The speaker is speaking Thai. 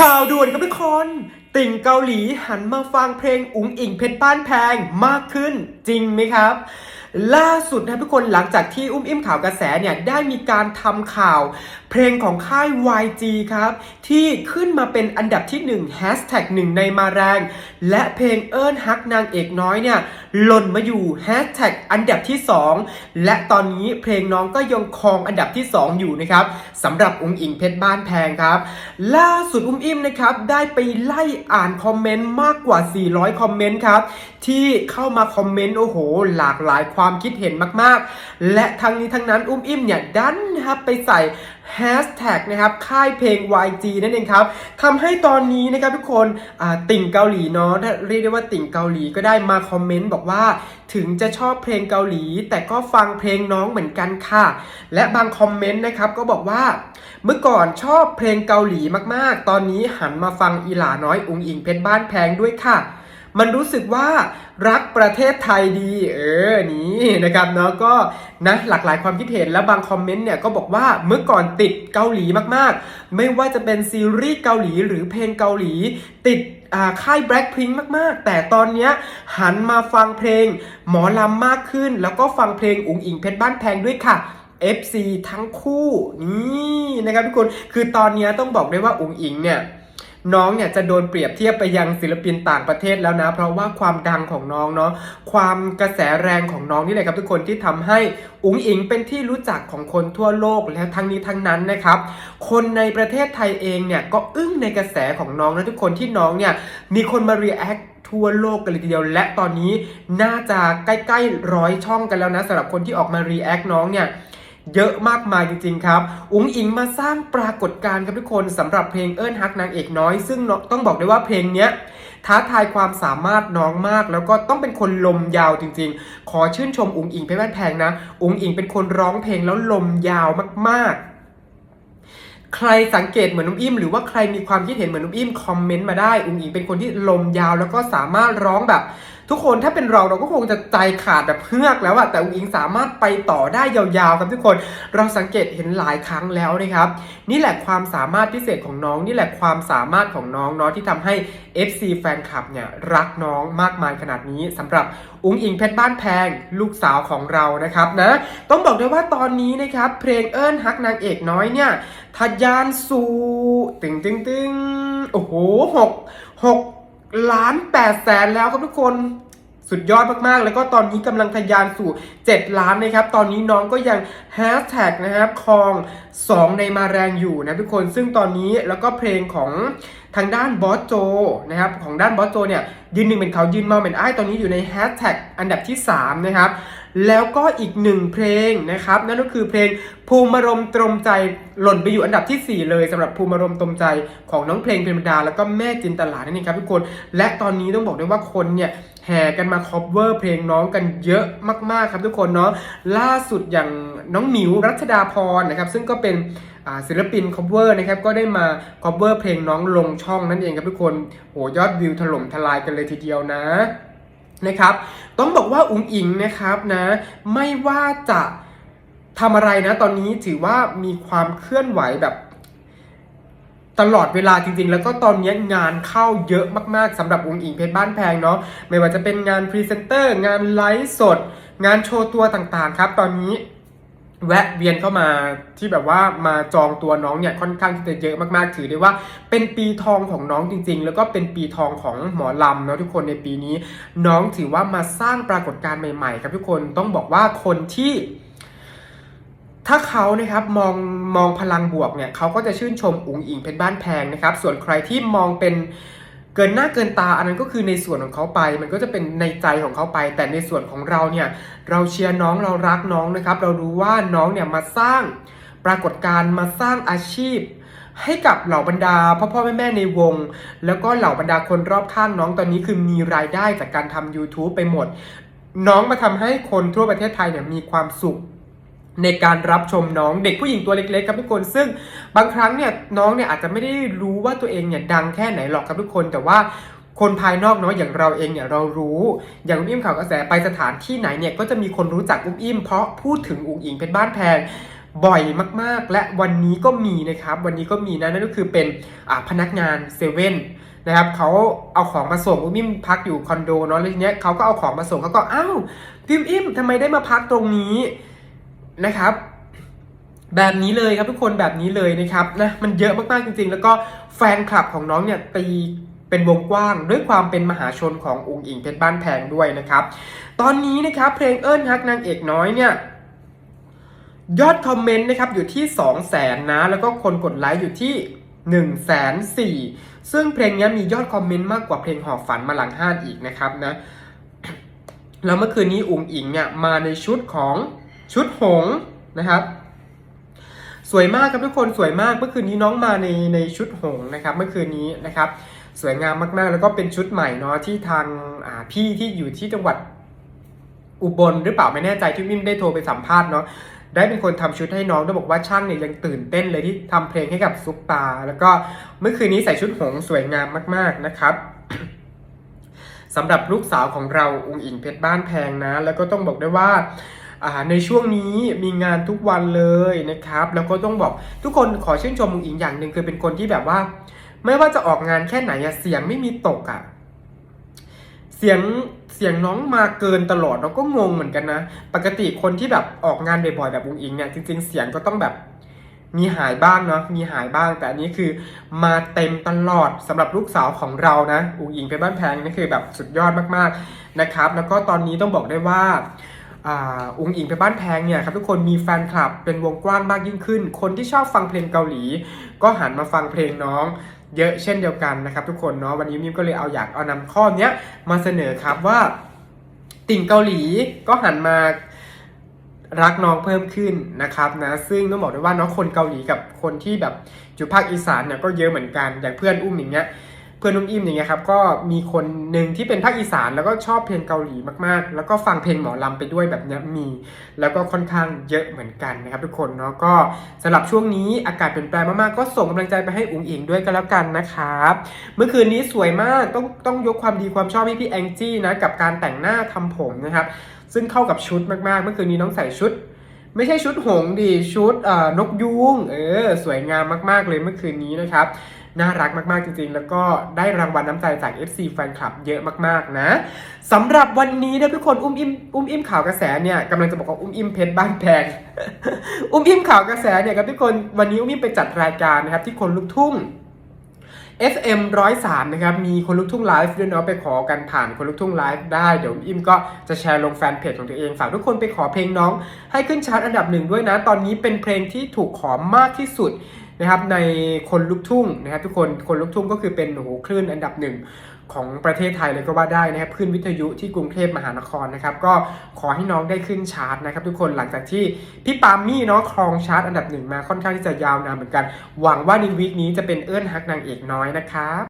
ข่าวด่วนครับทุกคน ติ่งเกาหลีหันมาฟังเพลงอุ๋งอิงเพชรบ้านแพงมากขึ้นจริงไหมครับ ล่าสุดนะทุกคนหลังจากที่อุ้มอิ่มข่าวกระแสเนี่ยได้มีการทำข่าว เพลงของค่าย YG ครับ ที่ขึ้นมาเป็นอันดับที่1 Hashtag 1ในมาแรง และเพลงเอิญฮักนางเอกน้อยเนี่ยหล่นมาอยู่ Hashtag อันดับที่ 2 และตอนนี้เพลงน้องก็ยังครองอันดับที่ 2 อยู่นะครับสำหรับอุ้งอิงเพชรบ้านแพงครับ ล่าสุดอุ้มอิ่มนะครับได้ไปไล่อ่านคอมเมนต์มากกว่า 400 คอมเมนต์ครับที่เข้ามาคอมเมนต์โอ้โห หลากหลายความความคิดเห็นมากๆ และทั้งนี้ทั้งนั้นอุ้มอิ่มเนี่ยดันนะครับไปใส่แฮชแท็กนะครับค่ายเพลง YG นั่นเองครับทำให้ตอนนี้นะครับทุกคนติ่งเกาหลีเนาะเรียกได้ว่าติ่งเกาหลีก็ได้มาคอมเมนต์บอกว่าถึงจะชอบเพลงเกาหลี แต่ก็ฟังเพลงน้องเหมือนกันค่ะ และบางคอมเมนต์นะครับก็บอกว่าเมื่อก่อนชอบเพลงเกาหลีมากๆ ตอนนี้หันมาฟังอีหลาน้อยอุงอิงเพชรบ้านแพงด้วยค่ะ มันรู้สึกว่ารักประเทศไทยดี เออ นี่นะครับเนาะก็นะหลากหลายความคิดเห็นและบางคอมเมนต์เนี่ยก็บอกว่าเมื่อก่อนติดเกาหลีมากๆ ไม่ว่าจะเป็นซีรีส์เกาหลีหรือเพลงเกาหลี ติดอ่าค่าย Blackpink มาก ๆ แต่ตอนเนี้ยหันมาฟังเพลงหมอลำมากขึ้น แล้วก็ฟังเพลงอุ๋งอิงเพชรบ้านแพงด้วยค่ะ FC ทั้งคู่นี่นะครับทุกคนคือตอนเนี้ยต้องบอกได้ว่าอุ๋งอิงเนี่ย น้องเนี่ยจะโดนเปรียบเทียบไปยังศิลปินต่างประเทศแล้วนะ เพราะว่าความดังของน้องเนาะความกระแสแรงของน้องนี่แหละครับทุกคนที่ทำให้อุ๋งอิงเป็นที่รู้จักของคนทั่วโลกและทั้งนี้ทั้งนั้นนะครับ คนในประเทศไทยเองเนี่ยก็อึ้งในกระแสของน้องนะทุกคนที่น้องเนี่ยมีคนมา react ทั่วโลกกันเลยทีเดียว และตอนนี้น่าจะใกล้ๆร้อยช่องกันแล้วนะสำหรับคนที่ออกมา react น้องเนี่ย เยอะมากมายจริงๆครับอุ๋งอิงมาสร้างปรากฏการณ์ครับทุกคนสำหรับเพลงเอิญฮักนางเอกน้อย ซึ่งต้องบอกได้ว่าเพลงเนี้ยท้าทายความสามารถน้องมาก แล้วก็ต้องเป็นคนลมยาวจริง ๆ ขอชื่นชมอุ๋งอิงเพชรบ้านแพงนะอุ๋งอิงเป็นคนร้องเพลงแล้วลมยาวมากๆใครสังเกตเหมือนนุ่มอิ่มหรือว่าใครมีความคิดเห็นเหมือนนุ่มอิ่มคอมเมนต์มาได้อุ๋งอิงเป็นคนที่ลมยาวแล้วก็สามารถร้องแบบ ทุกคนถ้าเป็นเราเราก็คงจะใจขาดแบบเพือกแล้วอะแต่อุ๋งอิงสามารถไปต่อได้ยาวๆครับทุกคน เราสังเกตเห็นหลายครั้งแล้วนะครับ นี่แหละความสามารถพิเศษของน้อง นี่แหละความสามารถของน้องเนาะที่ทำให้ FC แฟนคลับเนี่ยรักน้องมากมายขนาดนี้สำหรับอุ๋งอิงเพชรบ้านแพงลูกสาวของเรานะครับนะต้องบอกด้วยว่าตอนนี้นะครับเพลงเอิญฮักนางเอกน้อยเนี่ยทะยานสู่ตึงตึงตึงโอ้โหหกหก ล้าน8แสนแล้วครับทุกคนสุดยอดมากๆ แล้วก็ตอนนี้กำลังทะยานสู่ 7 ล้านนะครับ ตอนนี้น้องก็ยังแฮชแท็กนะครับคลอง 2 ในมาแรงอยู่นะทุกคน ซึ่งตอนนี้แล้วก็เพลงของ ทางด้านบอสโจนะครับของด้านบอสโจเนี่ยยืนหนึ่งเป็นเขายืนมาเป็นไอ้ตอนนี้อยู่ในแฮชแท็กอันดับที่ 3 นะครับ แล้วก็อีกหนึ่งเพลงนะครับ นั่นก็คือเพลงภูมิรมตรมใจหล่นไปอยู่อันดับทีสี่4 เลยสำหรับภูมิรมตรมใจของน้องเพลงเพลงดา แล้วก็แม่จินตลานั่นเองครับทุกคน และตอนนี้ต้องบอกได้ว่าคนเนี่ย ห่กันมาคอ v เวอร์เพลงน้องกันเยอะมากๆครับทุกคนเนาะล่าสุดอย่างน้องหมิวรัชดาพรนะครับซึ่งก็เป็นศิลปินคอ v เวอร์นะครับก็ได้มาคอ v เวอร์เพลงน้องลงช่องนั่นเองครับทุกคนโหยอดวิวถล่มทลายกันเลยทีเดียวนะนะครับ ต้องบอกว่าอุ๋งอิงนะครับนะไม่ว่าจะทำอะไรนะตอนนี้ถือว่ามีความเคลื่อนไหวแบบ ตลอดเวลาจริงๆ แล้วก็ตอนนี้งานเข้าเยอะมากๆสำหรับอุ๋งอิงเพชรบ้านแพงเนาะไม่ว่าจะเป็นงานพรีเซนเตอร์ งานไลฟ์สด งานโชว์ตัวต่างๆ ครับตอนนี้แวะเวียนเข้ามาที่แบบว่ามาจองตัวน้องเนี่ยค่อนข้างที่จะเยอะมากๆ ถือได้ว่าเป็นปีทองของน้องจริง ๆ แล้วก็เป็นปีทองของหมอลำเนาะทุกคนในปีนี้ น้องถือว่ามาสร้างปรากฏการณ์ใหม่ ๆ ครับทุกคนต้องบอกว่าคนที่ ถ้าเขานะครับมองมองพลังบวกเนี่ยเขาก็จะชื่นชมอุ๋งอิงเพชรบ้านแพงนะครับ ส่วนใครที่มองเป็นเกินหน้าเกินตาอันนั้นก็คือในส่วนของเขาไป มันก็จะเป็นในใจของเขาไป แต่ในส่วนของเราเนี่ยเราเชียร์น้องเรารักน้องนะครับ เรารู้ว่าน้องเนี่ยมาสร้างปรากฏการณ์มาสร้างอาชีพ ให้กับเหล่าบรรดาพ่อพ่อแม่แม่ในวง แล้วก็เหล่าบรรดาคนรอบข้างน้องตอนนี้คือมีรายได้จากการทำ YouTube ไปหมด น้องมาทำให้คนทั่วประเทศไทยเนี่ยมีความสุข ในการรับชมน้องเด็กผู้หญิงตัวเล็กๆครับทุกคน ซึ่งบางครั้งเนี่ยน้องเนี่ยอาจจะไม่ได้รู้ว่าตัวเองเนี่ยดังแค่ไหนหรอกครับทุกคนแต่ว่าคนภายนอกเนาะอย่างเราเองเนี่ยเรารู้ อย่างอุ้มอิ่มข่าวกระแสไปสถานที่ไหนเนี่ยก็จะมีคนรู้จักอุ้มอิ่มเพราะพูดถึงอุ้งอิงเพชรบ้านแพงบ่อยมากๆ และวันนี้ก็มีนะครับ วันนี้ก็มีนะนั่นก็คือเป็นพนักงานเซเว่นนะครับเขาเอาของมาส่งอุ้มอิ่มพักอยู่คอนโดเนาะแล้วทีเนี้ยเขาก็เอาของมาส่งเขาก็อ้าวพิมอิ่มทำไมได้มาพักตรงนี้ นะครับแบบนี้เลยครับทุกคนแบบนี้เลยนะครับนะมันเยอะมากๆจริง ๆ แล้วก็แฟนคลับของน้องเนี่ยตีเป็นวงกว้างด้วยความเป็นมหาชนขององค์อิงเพชรบ้านแพงด้วยนะครับ ตอนนี้นะครับเพลงเอิ้นฮักนางเอกน้อยเนี่ยยอดคอมเมนต์นะครับอยู่ที่ 2 0 0แสนนะ แล้วก็คนกดไลค์อยู่ที่1นึ่งแสนสี่ซึ่งเพลงนี้มียอดคอมเมนต์มากกว่าเพลงหอบฝันมาหลังห้านอีกนะครับนะแล้วเมื่อคืนนี้อุงอิงเนี่ยมาในชุดของ ชุดหงนะครับสวยมากครับทุกคนสวยมากเมื่อคืนนี้น้องมาในในชุดหงนะครับ เมื่อคืนนี้นะครับ สวยงามมากๆ แล้วก็เป็นชุดใหม่เนาะที่ทางาพี่ที่อยู่ที่จังหวัดอุบลหรือเปล่าไม่แน่ใจที่มิมได้โทรไปสัมภาษณ์เนาะได้เป็นคนทำชุดให้น้องต้องบอกว่าช่างเนี่ยยังตื่นเต้นเลยที่ทำเพลงให้กับซุปตา แล้วก็เมื่อคืนนี้ใส่ชุดหงสวยงามมาก ๆนะครับสำหรับลูกสาวของเราอุงอิงเพชรบ้านแพงนะ แล้วก็ต้องบอกได้ว่า ในช่วงนี้มีงานทุกวันเลยนะครับ แล้วก็ต้องบอกทุกคนขอชื่นชมอุงอิงอย่างหนึ่งคือเป็นคนที่แบบว่า ไม่ว่าจะออกงานแค่ไหนเสียงไม่มีตกอะเสียงเสียงน้องมาเกินตลอดเราก็งงเหมือนกันนะ ปกติคนที่แบบออกงานบ่อยๆแบบอุงอิงเนี่ยจริง ๆ เสียงก็ต้องแบบมีหายบ้างเนาะมีหายบ้าง แต่อันนี้คือมาเต็มตลอดสำหรับลูกสาวของเรานะอุงอิงเพชรบ้านแพงนี่คือแบบสุดยอดมากๆนะครับ แล้วก็ตอนนี้ต้องบอกได้ว่า อ่าอุงอิงไปบ้านแพงเนี่ยครับทุกคนมีแฟนคลับเป็นวงกว้างมากยิ่งขึ้น คนที่ชอบฟังเพลงเกาหลี ก็หันมาฟังเพลงน้องเยอะเช่นเดียวกันนะครับทุกคนเนาะวันนี้มิมก็เลยเอาอยากเอานำข้อเนี้ยมาเสนอครับว่าติ่งเกาหลีก็หันมารักน้องเพิ่มขึ้นนะครับนะซึ่งต้องบอกได้ว่าน้องคนเกาหลีกับคนที่แบบอยู่ภาคอีสานเนี่ยก็เยอะเหมือนกันอย่างเพื่อนอุ้มอย่างเงี้ย เพื่อนนุ่มอิ่มอย่างเงี้ยครับก็มีคนหนึ่งที่เป็นภาคอีสานแล้วก็ชอบเพลงเกาหลีมากๆ แล้วก็ฟังเพลงหมอลำไปด้วยแบบเนี้ยมี แล้วก็ค่อนข้างเยอะเหมือนกันนะครับทุกคนเนาะก็สำหรับช่วงนี้อากาศเปลี่ยนแปลงมากๆก็ส่งกำลังใจไปให้อุ๋งอิงด้วยก็แล้วกันนะครับเมื่อคืนนี้สวยมากต้องต้องยกความดีความชอบให้พี่แองจี้นะกับการแต่งหน้าทำผมนะครับซึ่งเข้ากับชุดมากๆ เมื่อคืนนี้น้องใส่ชุดไม่ใช่ชุดหงดิชุดนกยูงเออสวยงามมาก ๆ เลยเมื่อคืนนี้นะครับ น่ารักมาก ๆ จริง ๆ แล้วก็ได้รางวัลน้ำใจจาก FC แฟนคลับเยอะมาก ๆ นะสำหรับวันนี้นะทุกคนอุ้มอิมอุ้มอิมข่าวกระแสเนี่ยกำลังจะบอกว่าอุ้มอิมเพชรบ้านแพงอุ้มอิมข่าวกระแสเนี่ยครับทุกคนวันนี้อุ้มอิมไปจัดรายการนะครับที่คนลุกทุ่ง FM 103นะครับ มีคนลุกทุ่งไลฟ์ด้วยเนาะไปขอกันผ่านคนลุกทุ่งไลฟ์ได้ เดี๋ยวอิมก็จะแชร์ลงแฟนเพจของตัวเอง ฝากทุกคนไปขอเพลงน้อง ให้ขึ้นชาร์ตอันดับหนึ่งด้วยนะ ตอนนี้เป็นเพลงที่ถูกขอมากที่สุด นะครับในคนลุกทุ่งนะครับทุกคนคนลุกทุ่งก็คือเป็นโอ้โหคลื่นอันดับหนึ่งของประเทศไทยเลยก็ว่าได้นะครับคลื่นวิทยุที่กรุงเทพมหานครนะครับก็ขอให้น้องได้ขึ้นชาร์ตนะครับทุกคนหลังจากที่พี่ปามมี่เนาะครองชาร์ตอันดับหนึ่งมาค่อนข้างที่จะยาวนานเหมือนกัน หวังว่าในวีคนี้จะเป็นเอื้อนฮักนางเอกน้อยนะครับ